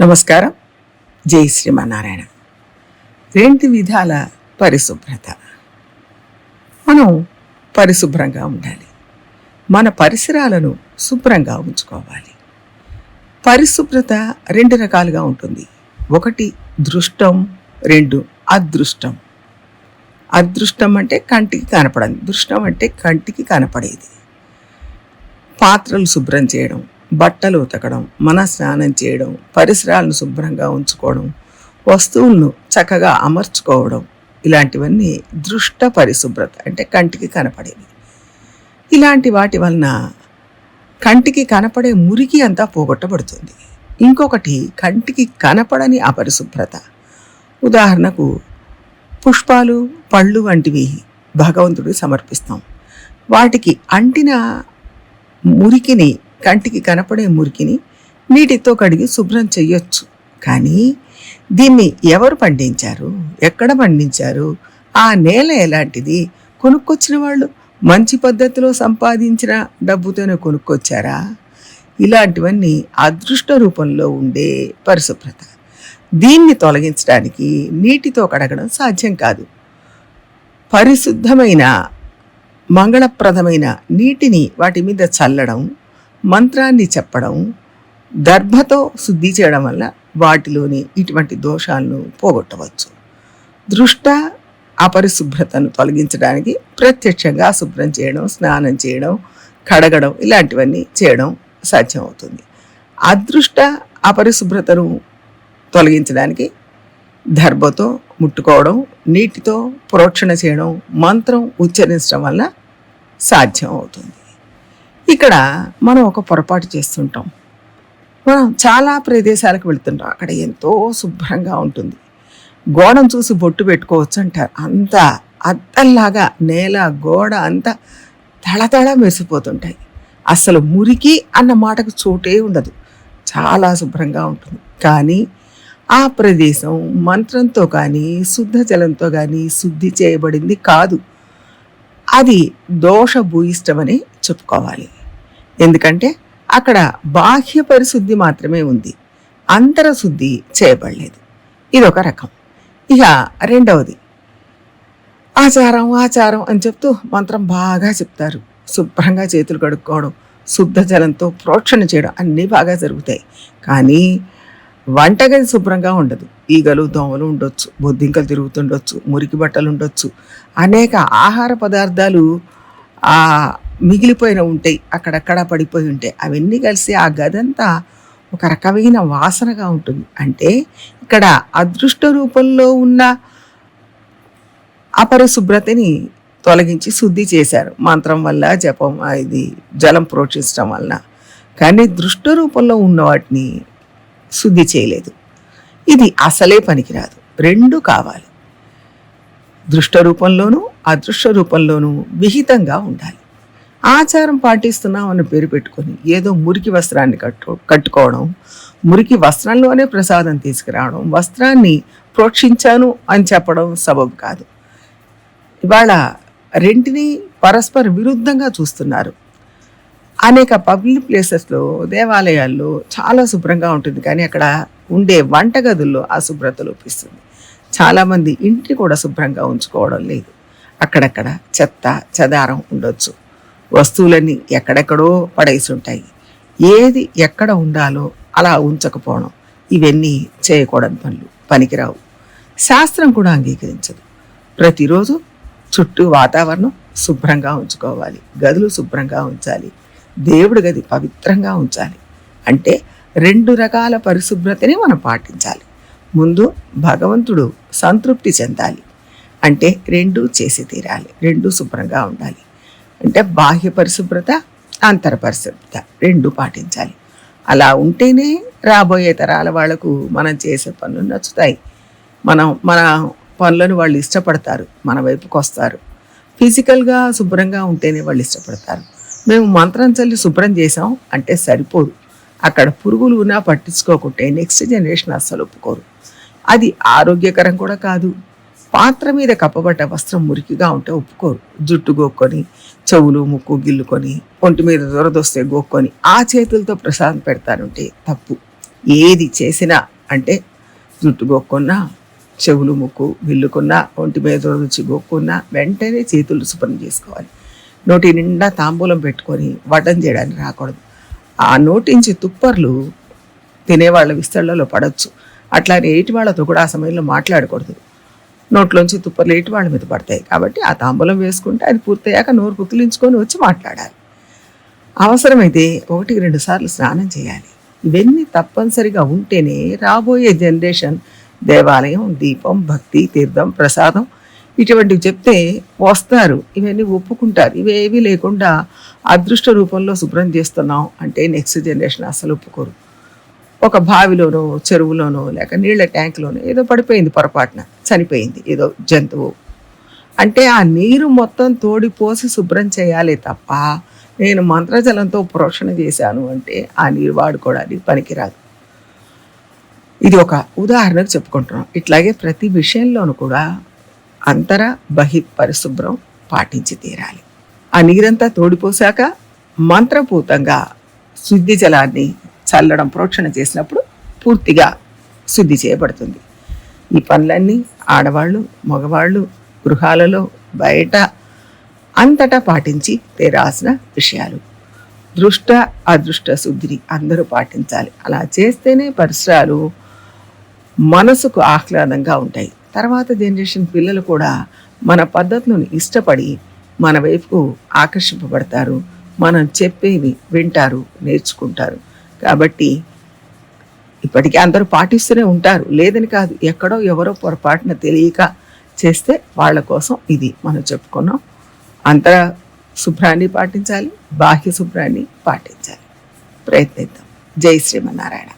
నమస్కారం. జై శ్రీమన్నారాయణ. రెండు విధాల పరిశుభ్రత. మనం పరిశుభ్రంగా ఉండాలి. మన పరిసరాలను శుభ్రంగా ఉంచుకోవాలి. పరిశుభ్రత రెండు రకాలుగా ఉంటుంది. ఒకటి దృష్టం రెండు అదృష్టం. అదృష్టం అంటే కంటికి కనపడదు దృష్టం అంటే కంటికి కనపడేది. పాత్రలు శుభ్రం చేయడం బట్టలు ఉతకడం మన స్నానం చేయడం పరిసరాలను శుభ్రంగా ఉంచుకోవడం వస్తువులను చక్కగా అమర్చుకోవడం ఇలాంటివన్నీ దృష్ట పరిశుభ్రత అంటే కంటికి కనపడేవి. ఇలాంటి వాటి వలన కంటికి కనపడే మురికి అంతా పోగొట్టబడుతుంది. ఇంకొకటి కంటికి కనపడని అపరిశుభ్రత. ఉదాహరణకు పుష్పాలు పళ్ళు వంటివి భగవంతుడికి సమర్పిస్తాం. వాటికి అంటిన మురికిని కంటికి కనపడే మురికిని నీటితో కడిగి శుభ్రం చెయ్యొచ్చు. కానీ దీన్ని ఎవరు పండించారు? ఎక్కడ పండించారు? ఆ నేల ఎలాంటిది? కొనుక్కొచ్చిన వాళ్ళు మంచి పద్ధతిలో సంపాదించిన డబ్బుతోనే కొనుక్కొచ్చారా? ఇలాంటివన్నీ అదృష్ట రూపంలో ఉండే పరిశుభ్రత. దీన్ని తొలగించడానికి నీటితో కడగడం సాధ్యం కాదు. పరిశుద్ధమైన మంగళప్రదమైన నీటిని వాటి మీద చల్లడం మంత్రాన్ని చెప్పడం దర్భతో శుద్ధి చేయడం వల్ల వాటిలోని ఇటువంటి దోషాలను పోగొట్టవచ్చు. దృష్ట అపరిశుభ్రతను తొలగించడానికి ప్రత్యక్షంగా శుభ్రం చేయడం స్నానం చేయడం కడగడం ఇలాంటివన్నీ చేయడం సాధ్యమవుతుంది. అదృష్ట అపరిశుభ్రతను తొలగించడానికి దర్భతో ముట్టుకోవడం నీటితో ప్రోక్షణ చేయడం మంత్రం ఉచ్చరించడం వల్ల సాధ్యం అవుతుంది ఇక్కడ మనం ఒక పొరపాటు చేస్తుంటాం. మనం చాలా ప్రదేశాలకు వెళ్తుంటాం. అక్కడ ఎంతో శుభ్రంగా ఉంటుంది. గోడను చూసి బొట్టు పెట్టుకోవచ్చు అంటారు. అంత అద్దంలాగా నేల గోడ అంతా తళతళ మెరిసిపోతుంటాయి. అసలు మురికి అన్న మాటకు చోటే ఉండదు. చాలా శుభ్రంగా ఉంటుంది. కానీ ఆ ప్రదేశం మంత్రంతో కానీ శుద్ధ జలంతో కానీ శుద్ధి చేయబడింది కాదు. అది దోష భూయిష్టమని చెప్పుకోవాలి. ఎందుకంటే అక్కడ బాహ్య పరిశుద్ధి మాత్రమే ఉంది. అంతర శుద్ధి చేయబడలేదు. ఇదొక రకం. ఇక రెండవది. ఆచారం ఆచారం అని చెప్తూ మంత్రం బాగా చెప్తారు. శుభ్రంగా చేతులు కడుక్కోవడం శుద్ధ జలంతో ప్రోక్షణ చేయడం అన్నీ బాగా జరుగుతాయి. కానీ వంటగది శుభ్రంగా ఉండదు. ఈగలు దోమలు ఉండొచ్చు బొద్దింకలు తిరుగుతుండొచ్చు మురికి బట్టలు ఉండొచ్చు. అనేక ఆహార పదార్థాలు మిగిలిపోయిన ఉంటాయి అక్కడక్కడ పడిపోయి ఉంటాయి. అవన్నీ కలిసి ఆ గదంతా ఒక రకమైన వాసనగా ఉంటుంది. అంటే ఇక్కడ అదృష్ట రూపంలో ఉన్న అపరిశుభ్రతని తొలగించి శుద్ధి చేశారు. మంత్రం వల్ల జపం ఇది జలం ప్రోక్షించడం వలన. కానీ దృష్ట రూపంలో ఉన్న వాటిని శుద్ధి చేయలేదు. ఇది అసలే పనికిరాదు. రెండు కావాలి. దృష్ట రూపంలోనూ అదృష్ట రూపంలోనూ విహితంగా ఉండాలి. ఆచారం పాటిస్తున్నాం అని పేరు పెట్టుకొని ఏదో మురికి వస్త్రాన్ని కట్టు కట్టుకోవడం మురికి వస్త్రంలోనే ప్రసాదం తీసుకురావడం వస్త్రాన్ని ప్రోక్షించాను అని చెప్పడం సబబు కాదు. ఇవాళ రెంటిని పరస్పర విరుద్ధంగా చూస్తున్నారు. అనేక పబ్లిక్ ప్లేసెస్లో దేవాలయాల్లో చాలా శుభ్రంగా ఉంటుంది కానీ అక్కడ ఉండే వంటగదుల్లో అశుభ్రత లోపిస్తుంది. చాలామంది ఇంటిని కూడా శుభ్రంగా ఉంచుకోవడం లేదు. అక్కడక్కడ చెత్త చెదారం ఉండొచ్చు. వస్తువులన్నీ ఎక్కడెక్కడో పడేసి ఉంటాయి ఏది ఎక్కడ ఉండాలో అలా ఉంచకపోవడం ఇవన్నీ చేయకూడని పనులు పనికిరావు. శాస్త్రం కూడా అంగీకరించదు. ప్రతిరోజు చుట్టూ వాతావరణం శుభ్రంగా ఉంచుకోవాలి గదులు శుభ్రంగా ఉంచాలి దేవుడి గది పవిత్రంగా ఉంచాలి. అంటే రెండు రకాల పరిశుభ్రతని మనం పాటించాలి. ముందు భగవంతుడు సంతృప్తి చెందాలి. అంటే రెండు చేసి తీరాలి రెండు శుభ్రంగా ఉండాలి. అంటే బాహ్య పరిశుభ్రత అంతర పరిశుభ్రత రెండు పాటించాలి. అలా ఉంటేనే రాబోయే తరాల వాళ్ళకు మనం చేసే పనులు నచ్చుతాయి. మనం మన పనులను వాళ్ళు ఇష్టపడతారు మన వైపుకు వస్తారు. ఫిజికల్గా శుభ్రంగా ఉంటేనే వాళ్ళు ఇష్టపడతారు. మేము మంత్రం చల్లి శుభ్రం చేసాం అంటే సరిపోదు. అక్కడ పురుగులు ఉన్నా పట్టించుకోకుంటే నెక్స్ట్ జనరేషన్ అస్సలు ఒప్పుకోరు. అది ఆరోగ్యకరం కూడా కాదు. పాత్ర మీద కప్పబడ్డ వస్త్రం మురికిగా ఉంటే ఒప్పుకోరు. జుట్టు గోక్కొని చెవులు ముక్కు గిల్లుకొని ఒంటి మీద దొరదొస్తే గోక్కొని ఆ చేతులతో ప్రసాదం పెడతారంటే తప్పు. ఏది చేసినా అంటే జుట్టు గోక్కున్నా చెవులు ముక్కు గిల్లుకున్నా ఒంటి మీద దొరదొచ్చి గోక్కున్నా వెంటనే చేతులు శుభ్రం చేసుకోవాలి. నోటి నిండా తాంబూలం పెట్టుకొని వడ్డం చేయడానికి రాకూడదు. ఆ నోటించి తుప్పర్లు తినేవాళ్ళ విస్తళ్ళలో పడవచ్చు అట్లానే ఏటి వాళ్ళతో కూడా ఆ సమయంలో మాట్లాడకూడదు. నోట్లోంచి తుప్పర్లు వాళ్ళ మీద పడతాయి. కాబట్టి ఆ తాంబూలం వేసుకుంటే అది పూర్తయ్యాక నోరు కుకిలించుకొని వచ్చి మాట్లాడాలి. అవసరమైతే ఒకటికి రెండు సార్లు స్నానం చేయాలి. ఇవన్నీ తప్పనిసరిగా ఉంటేనే రాబోయే జనరేషన్ దేవాలయం దీపం భక్తి తీర్థం ప్రసాదం ఇటువంటివి చెప్తే వస్తారు. ఇవన్నీ ఒప్పుకుంటారు. ఇవేవి లేకుండా అదృష్ట రూపంలో శుభ్రం చేస్తున్నాం అంటే నెక్స్ట్ జనరేషన్ అసలు ఒప్పుకోరు. ఒక బావిలోనో చెరువులోనో లేక నీళ్ళ ట్యాంక్లోనో ఏదో పడిపోయింది పొరపాటున. చనిపోయింది. ఏదో జంతువు. అంటే ఆ నీరు మొత్తం తోడిపోసి శుభ్రం చేయాలి తప్ప నేను మంత్రజలంతో ప్రోషణ చేశాను అంటే ఆ నీరు వాడుకోవడానికి పనికిరాదు. ఇది ఒక ఉదాహరణకు చెప్పుకుంటున్నాం. ఇట్లాగే ప్రతి విషయంలోనూ కూడా అంతర బహి పరిశుభ్రం పాటించి తీరాలి. ఆ నీరంతా తోడిపోసాక మంత్రపూతంగా శుద్ధి జలాన్ని చల్లడం ప్రోక్షణ చేసినప్పుడు పూర్తిగా శుద్ధి చేయబడుతుంది. ఈ పనులన్నీ ఆడవాళ్ళు మగవాళ్ళు గృహాలలో బయట అంతటా పాటించి తీరాల్సిన విషయాలు. దృష్ట అదృష్ట శుద్ధిని అందరూ పాటించాలి. అలా చేస్తేనే పరిసరాలు మనసుకు ఆహ్లాదంగా ఉంటాయి. తర్వాత జనరేషన్ పిల్లలు కూడా మన పద్ధతులను ఇష్టపడి మన వైపుకు ఆకర్షింపబడతారు. మనం చెప్పేవి వింటారు నేర్చుకుంటారు. కాబట్టి ఇప్పటికీ అందరూ పాటిస్తూనే ఉంటారు. లేదని కాదు ఎక్కడో ఎవరో పొరపాటున తెలియక చేస్తే వాళ్ళ కోసం ఇది మనం చెప్పుకున్నాం. అంతర శుభ్రాన్ని పాటించాలి బాహ్య శుభ్రాన్ని పాటించాలి. ప్రయత్నిద్దాం. జై శ్రీమన్నారాయణ.